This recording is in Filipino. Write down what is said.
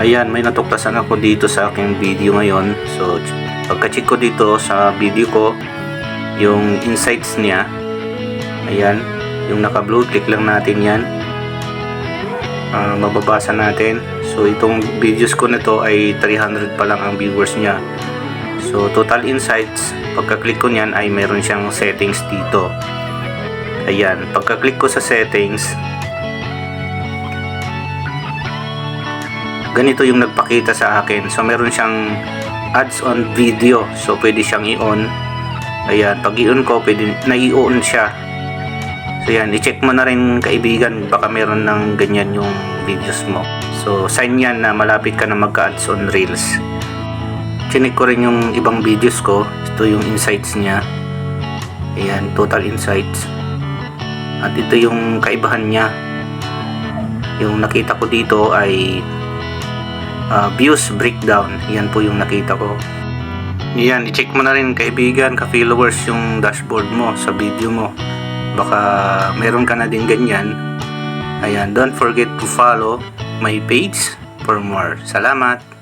Ayan, may natuklasan ako dito sa aking video ngayon. So, pagka-check ko dito sa video ko, yung insights niya, ayan, yung naka-blue, click lang natin yan. Ah, mababasa natin. So, itong videos ko na to ay 300 pa lang ang viewers niya. So, total insights, pagka-click ko niyan ay meron siyang settings dito. Ayan, pagka-click ko sa settings, ganito yung nagpakita sa akin. So, meron siyang ads on video. So, pwede siyang i-on. Ayan, pag i-on ko, pwede, nai-on siya. So, yan, i-check mo na rin kaibigan. Baka meron ng ganyan yung videos mo. So, sign yan na malapit ka na magka-ads on Reels. Chinik ko rin yung ibang videos ko. Ito yung insights niya. Ayan, total insights. At ito yung kaibahan niya. Yung nakita ko dito ay uh, views breakdown. Yan po yung nakita ko. Yan, i-check mo na rin kaibigan, ka-followers yung dashboard mo sa video mo. Baka meron ka na din ganyan. Ayan, don't forget to follow my page for more. Salamat!